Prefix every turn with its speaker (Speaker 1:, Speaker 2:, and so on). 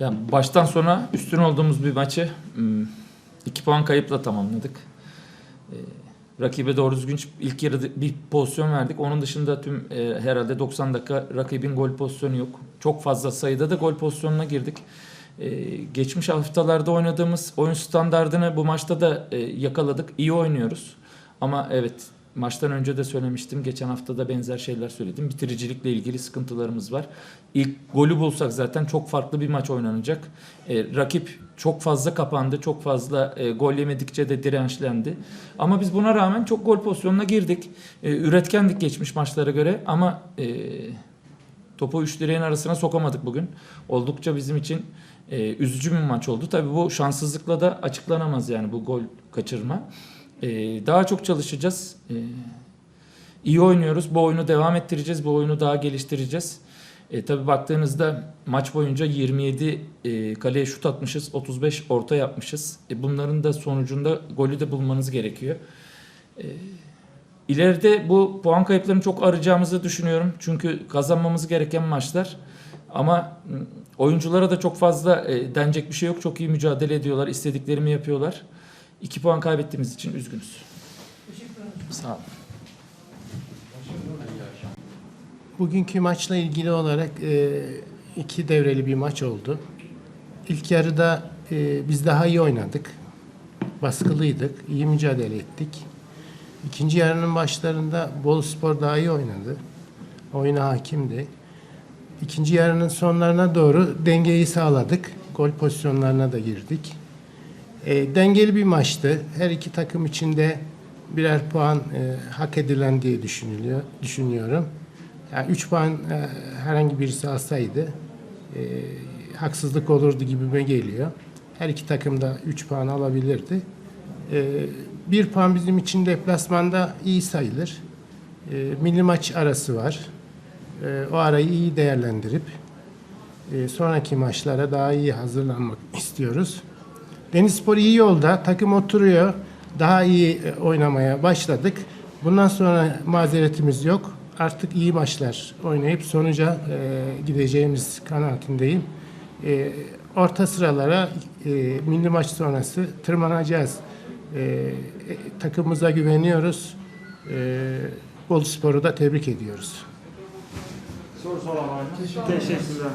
Speaker 1: Yani baştan sona üstün olduğumuz bir maçı hmm, iki puan kayıpla tamamladık. Ee, Rakibe doğru düzgün ilk yarıda bir pozisyon verdik. Onun dışında tüm e, herhalde 90 dakika rakibin gol pozisyonu yok. Çok fazla sayıda da gol pozisyonuna girdik. Ee, geçmiş haftalarda oynadığımız oyun standardını bu maçta da e, yakaladık. İyi oynuyoruz. Ama evet maçtan önce de söylemiştim. Geçen hafta da benzer şeyler söyledim. Bitiricilikle ilgili sıkıntılarımız var. İlk golü bulsak zaten çok farklı bir maç oynanacak. E, rakip çok fazla kapandı. Çok fazla e, gol yemedikçe de dirençlendi. Ama biz buna rağmen çok gol pozisyonuna girdik. E, üretkendik geçmiş maçlara göre ama e, topu üç direğin arasına sokamadık bugün. Oldukça bizim için e, üzücü bir maç oldu. Tabii bu şanssızlıkla da açıklanamaz yani bu gol kaçırma. E, daha çok çalışacağız. E, iyi oynuyoruz. Bu oyunu devam ettireceğiz. Bu oyunu daha geliştireceğiz. E, tabii baktığınızda maç boyunca 27 e, kaleye şut atmışız, 35 orta yapmışız. E, bunların da sonucunda golü de bulmanız gerekiyor. E, ileride bu puan kayıplarını çok arayacağımızı düşünüyorum. Çünkü kazanmamız gereken maçlar. Ama m, oyunculara da çok fazla e, denecek bir şey yok. Çok iyi mücadele ediyorlar, istediklerimi yapıyorlar. 2 puan kaybettiğimiz için üzgünüz. Sağ olun.
Speaker 2: Bugünkü maçla ilgili olarak e, iki devreli bir maç oldu. İlk yarıda e, biz daha iyi oynadık. Baskılıydık, iyi mücadele ettik. İkinci yarının başlarında Bolu Spor daha iyi oynadı. Oyuna hakimdi. İkinci yarının sonlarına doğru dengeyi sağladık. Gol pozisyonlarına da girdik. E, dengeli bir maçtı. Her iki takım için de birer puan e, hak edilen diye düşünülüyor, düşünüyorum. Yani 3 puan e, herhangi birisi alsaydı e, haksızlık olurdu gibime geliyor. Her iki takım da 3 puan alabilirdi. E, bir puan bizim için deplasmanda iyi sayılır. E, milli maç arası var. E, o arayı iyi değerlendirip e, sonraki maçlara daha iyi hazırlanmak istiyoruz. Denizspor iyi yolda, takım oturuyor. Daha iyi e, oynamaya başladık. Bundan sonra mazeretimiz yok. Artık iyi maçlar oynayıp sonuca e, gideceğimiz kanaatindeyim. E, orta sıralara e, milli maç sonrası tırmanacağız. E, e, takımımıza güveniyoruz. E, Bolu Spor'u da tebrik ediyoruz.
Speaker 3: Soru soran var mı? Teşekkürler.